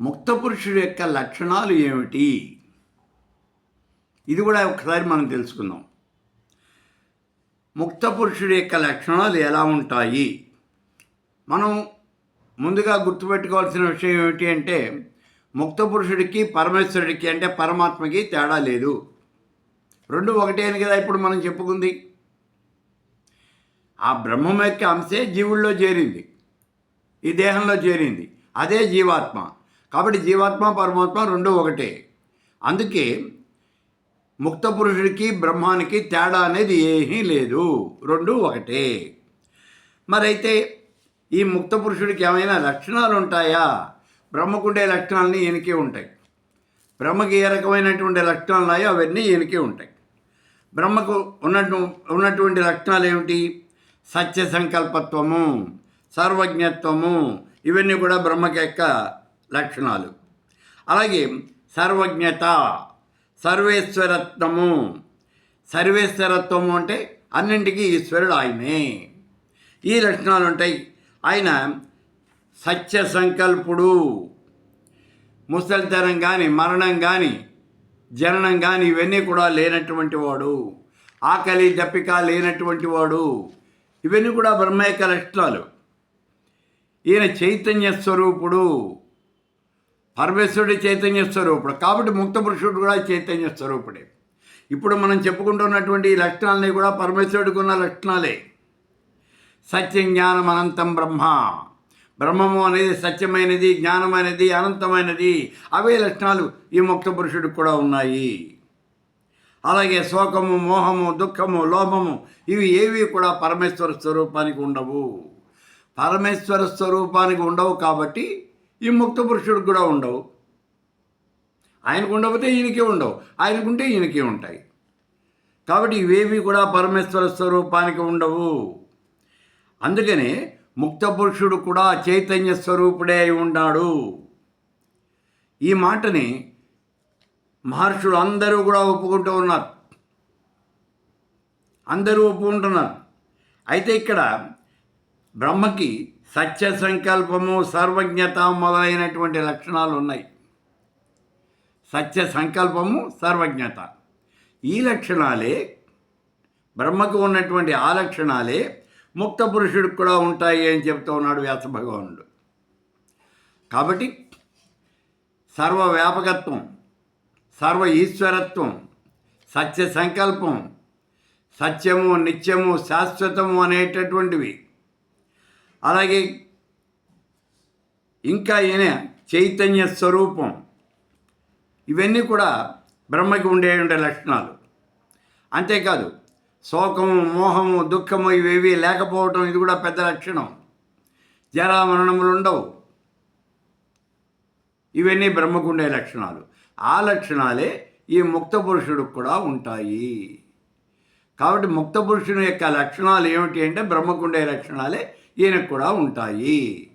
ముక్త పురుషుడి యొక్క లక్షణాలు ఏమిటి? ఇది కూడా ఒకసారి మనం తెలుసుకుందాం. ముక్త పురుషుడి యొక్క లక్షణాలు ఎలా ఉంటాయి? మనం ముందుగా గుర్తుపెట్టుకోవాల్సిన విషయం ఏమిటి అంటే ముక్త పురుషుడికి పరమేశ్వరుడికి అంటే పరమాత్మకి తేడా లేదు. రెండు ఒకటే అని కదా ఇప్పుడు మనం చెప్పుకుంది. ఆ బ్రహ్మం యొక్క అంశే జీవుల్లో చేరింది. ఈ దేహంలో చేరింది. అదే జీవాత్మ. కాబట్టి జీవాత్మ పరమాత్మ రెండు ఒకటే. అందుకే ముక్త పురుషుడికి బ్రహ్మానికి తేడా అనేది ఏమీ లేదు. రెండు ఒకటే. మరైతే ఈ ముక్త పురుషుడికి ఏమైనా లక్షణాలు ఉంటాయా? బ్రహ్మకుండే లక్షణాలని ఈయనకే ఉంటాయి. బ్రహ్మకి ఏ రకమైనటువంటి లక్షణాలు ఉన్నాయో అవన్నీ ఈయనకే ఉంటాయి. బ్రహ్మకు ఉన్నట్టు ఉన్నటువంటి లక్షణాలు ఏమిటి? సత్య సంకల్పత్వము సర్వజ్ఞత్వము ఇవన్నీ కూడా బ్రహ్మకి యొక్క లక్షణాలు. అలాగే సర్వజ్ఞత సర్వేశ్వరత్వము. సర్వేశ్వరత్వము అంటే అన్నింటికీ ఈశ్వరుడు ఆయనే. ఈ లక్షణాలు ఉంటాయి. ఆయన సత్య సంకల్పుడు ముసలితనం కానీ మరణం కానీ జననం కానీ ఇవన్నీ కూడా లేనటువంటి వాడు. ఆకలి దప్పిక లేనటువంటి వాడు. ఇవన్నీ కూడా బ్రహ్మ యొక్క లక్షణాలు. ఈయన చైతన్య స్వరూపుడు. పరమేశ్వరుడు చైతన్య స్వరూపుడు. కాబట్టి ముక్త పురుషుడు కూడా చైతన్య స్వరూపుడే. ఇప్పుడు మనం చెప్పుకుంటున్నటువంటి ఈ లక్షణాలని కూడా పరమేశ్వరుడికి ఉన్న లక్షణాలే. సత్యం జ్ఞానం అనంతం బ్రహ్మ. బ్రహ్మము అనేది సత్యమైనది జ్ఞానమైనది అనంతమైనది. అవే లక్షణాలు ఈ ముక్త పురుషుడికి కూడా ఉన్నాయి. అలాగే శోకము మోహము దుఃఖము లోభము ఇవి ఏవి కూడా పరమేశ్వర స్వరూపానికి ఉండవు. పరమేశ్వర స్వరూపానికి ఉండవు కాబట్టి ఈ ముక్త పురుషుడికి కూడా ఉండవు. ఆయనకు ఉండకపోతే ఈయనకే ఉండవు. ఆయనకుంటే ఈయనకే ఉంటాయి. కాబట్టి ఇవేవి కూడా పరమేశ్వర స్వరూపానికి ఉండవు. అందుకనే ముక్త పురుషుడు కూడా చైతన్య స్వరూపుడే అయి ఉన్నాడు. ఈ మాటని మహర్షులు అందరూ కూడా ఒప్పుకుంటూ ఉన్నారు. అందరూ ఒప్పుకుంటున్నారు. అయితే ఇక్కడ బ్రహ్మకి సత్య సంకల్పము సర్వజ్ఞత మొదలైనటువంటి లక్షణాలు ఉన్నాయి. సత్య సంకల్పము సర్వజ్ఞత. ఈ లక్షణాలే బ్రహ్మకు ఉన్నటువంటి ఆ లక్షణాలే ముక్త పురుషుడికి కూడా ఉంటాయి అని చెప్తూ ఉన్నాడు వ్యాస భగవానుడు. కాబట్టి సర్వ వ్యాపకత్వం సర్వ ఈశ్వరత్వం సత్య సంకల్పం సత్యము నిత్యము శాశ్వతము అనేటటువంటివి అలాగే ఇంకా ఈయన చైతన్య స్వరూపం. ఇవన్నీ కూడా బ్రహ్మకి ఉండే ఉండే లక్షణాలు. అంతేకాదు శోకము మోహము దుఃఖము ఇవేవి లేకపోవటం ఇది కూడా పెద్ద లక్షణం. జరా మరణములు ఉండవు. ఇవన్నీ బ్రహ్మకుండే లక్షణాలు. ఆ లక్షణాలే ఈ ముక్త పురుషుడికి కూడా ఉంటాయి. కాబట్టి ముక్త పురుషుని యొక్క లక్షణాలు ఏమిటి అంటే బ్రహ్మకుండే లక్షణాలే ఈయనకు కూడా ఉంటాయి.